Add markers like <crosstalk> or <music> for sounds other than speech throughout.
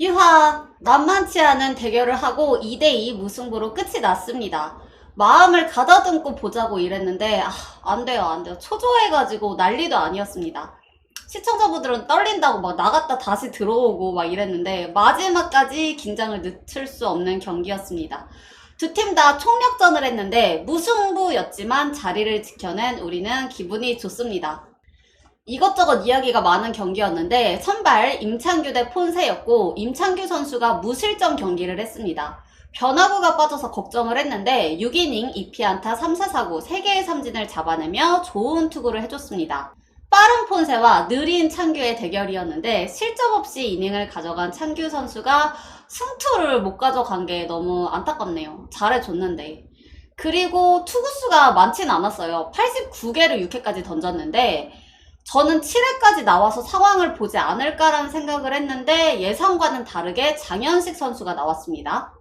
유하 만만치 않은 대결을 하고 2대2 무승부로 끝이 났습니다. 마음을 가다듬고 보자고 이랬는데 아, 안 돼요 안 돼요 초조해가지고 난리도 아니었습니다. 시청자분들은 떨린다고 막 나갔다 다시 들어오고 막 이랬는데 마지막까지 긴장을 늦출 수 없는 경기였습니다. 두 팀 다 총력전을 했는데 무승부였지만 자리를 지켜낸 우리는 기분이 좋습니다. 이것저것 이야기가 많은 경기였는데 선발 임창규 대 폰세였고 임창규 선수가 무실점 경기를 했습니다. 변화구가 빠져서 걱정을 했는데 6이닝 2피안타 3사사구 3개의 삼진을 잡아내며 좋은 투구를 해줬습니다. 빠른 폰세와 느린 창규의 대결이었는데 실점 없이 이닝을 가져간 창규 선수가 승투를 못 가져간 게 너무 안타깝네요. 잘해줬는데. 그리고 투구수가 많진 않았어요. 89개를 6회까지 던졌는데 저는 7회까지 나와서 상황을 보지 않을까라는 생각을 했는데 예상과는 다르게 장현식 선수가 나왔습니다.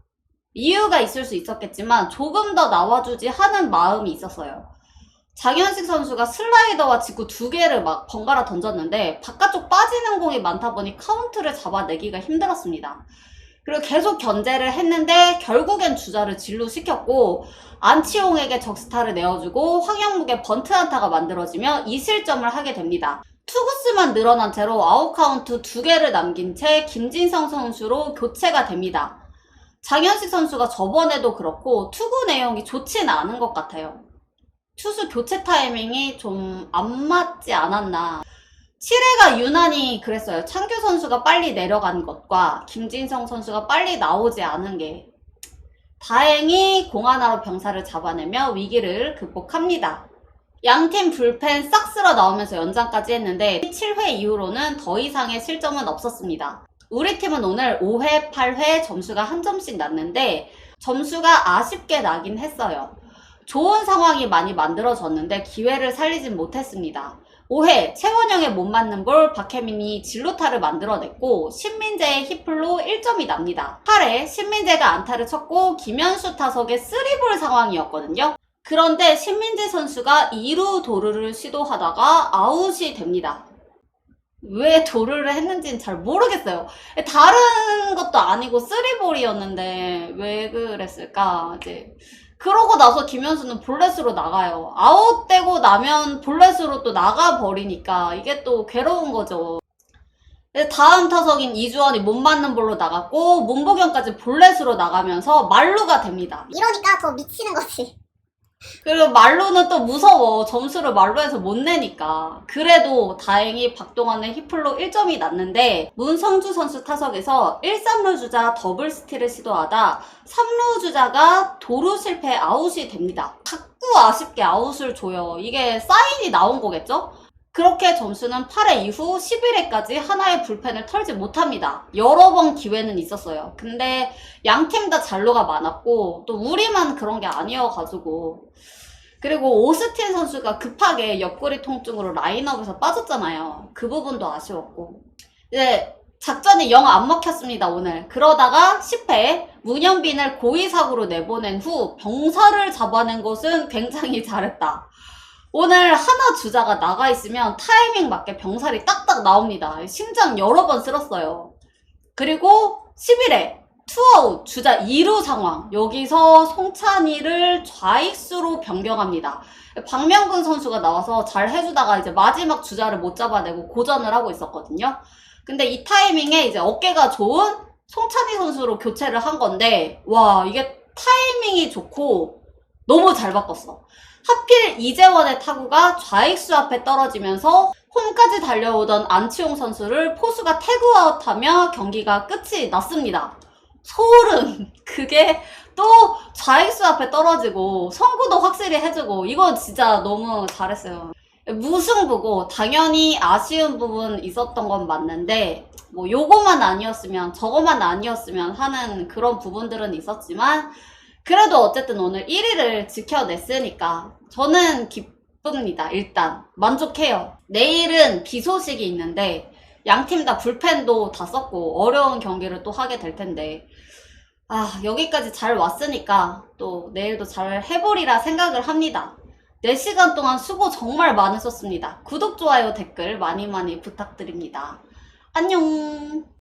이유가 있을 수 있었겠지만 조금 더 나와주지 하는 마음이 있었어요. 장현식 선수가 슬라이더와 직구 두 개를 막 번갈아 던졌는데 바깥쪽 빠지는 공이 많다 보니 카운트를 잡아내기가 힘들었습니다. 그리고 계속 견제를 했는데 결국엔 주자를 진루시켰고 안치홍에게 적스타를 내어주고 황영묵의 번트 안타가 만들어지며 2실점을 하게 됩니다. 투구수만 늘어난 채로 아웃카운트 두 개를 남긴 채 김진성 선수로 교체가 됩니다. 장현식 선수가 저번에도 그렇고 투구 내용이 좋지는 않은 것 같아요. 투수 교체 타이밍이 좀 안 맞지 않았나. 7회가 유난히 그랬어요. 창규 선수가 빨리 내려간 것과 김진성 선수가 빨리 나오지 않은 게 다행히 공 하나로 병사를 잡아내며 위기를 극복합니다. 양팀 불펜 싹 쓸어 나오면서 연장까지 했는데 7회 이후로는 더 이상의 실점은 없었습니다. 우리 팀은 오늘 5회, 8회 점수가 한 점씩 났는데 점수가 아쉽게 나긴 했어요. 좋은 상황이 많이 만들어졌는데 기회를 살리진 못했습니다. 5회 최원영의 못 맞는 볼 박혜민이 진로타를 만들어냈고 신민재의 히플로 1점이 납니다. 8회 신민재가 안타를 쳤고 김현수 타석의 3볼 상황이었거든요. 그런데 신민재 선수가 2루 도루를 시도하다가 아웃이 됩니다. 왜 도루를 했는지는 잘 모르겠어요. 다른 것도 아니고 3볼이었는데 왜 그랬을까? 이제 그러고 나서 김현수는 볼넷으로 나가요. 아웃되고 나면 볼넷으로 또 나가버리니까 이게 또 괴로운 거죠. 다음 타석인 이주원이 못 맞는 볼로 나갔고 문보경까지 볼넷으로 나가면서 말루가 됩니다. 이러니까 더 미치는 거지. 그리고 말로는 또 무서워. 점수를 말로 해서 못 내니까. 그래도 다행히 박동원의 히플로 1점이 났는데 문성주 선수 타석에서 1, 3루 주자 더블 스틸을 시도하다 3루 주자가 도루 실패 아웃이 됩니다. 자꾸 아쉽게 아웃을 줘요. 이게 사인이 나온 거겠죠? 그렇게 점수는 8회 이후 11회까지 하나의 불펜을 털지 못합니다. 여러 번 기회는 있었어요. 근데 양 팀다 잔로가 많았고 또 우리만 그런 게 아니어가지고 그리고 오스틴 선수가 급하게 옆구리 통증으로 라인업에서 빠졌잖아요. 그 부분도 아쉬웠고 이제 작전이 영 안 먹혔습니다 오늘. 그러다가 10회 문현빈을 고의사구로 내보낸 후 병사를 잡아낸 것은 굉장히 잘했다. 오늘 하나 주자가 나가 있으면 타이밍 맞게 병살이 딱딱 나옵니다. 심장 여러 번 쓸었어요. 그리고 11회 투아웃 주자 2루 상황 여기서 송찬이를 좌익수로 변경합니다. 박명근 선수가 나와서 잘 해주다가 이제 마지막 주자를 못 잡아내고 고전을 하고 있었거든요. 근데 이 타이밍에 이제 어깨가 좋은 송찬이 선수로 교체를 한 건데 와 이게 타이밍이 좋고 너무 잘 바꿨어. 하필 이재원의 타구가 좌익수 앞에 떨어지면서 홈까지 달려오던 안치홍 선수를 포수가 태그아웃하며 경기가 끝이 났습니다. 소름! <laughs> 그게 또 좌익수 앞에 떨어지고 선구도 확실히 해주고 이거 진짜 너무 잘했어요. 무승부고 당연히 아쉬운 부분 있었던 건 맞는데 뭐 요거만 아니었으면 저거만 아니었으면 하는 그런 부분들은 있었지만 그래도 어쨌든 오늘 1위를 지켜냈으니까 저는 기쁩니다. 일단 만족해요. 내일은 비 소식이 있는데 양 팀 다 불펜도 다 썼고 어려운 경기를 또 하게 될 텐데 아 여기까지 잘 왔으니까 또 내일도 잘 해보리라 생각을 합니다. 4시간 동안 수고 정말 많으셨습니다. 구독, 좋아요, 댓글 많이 많이 부탁드립니다. 안녕!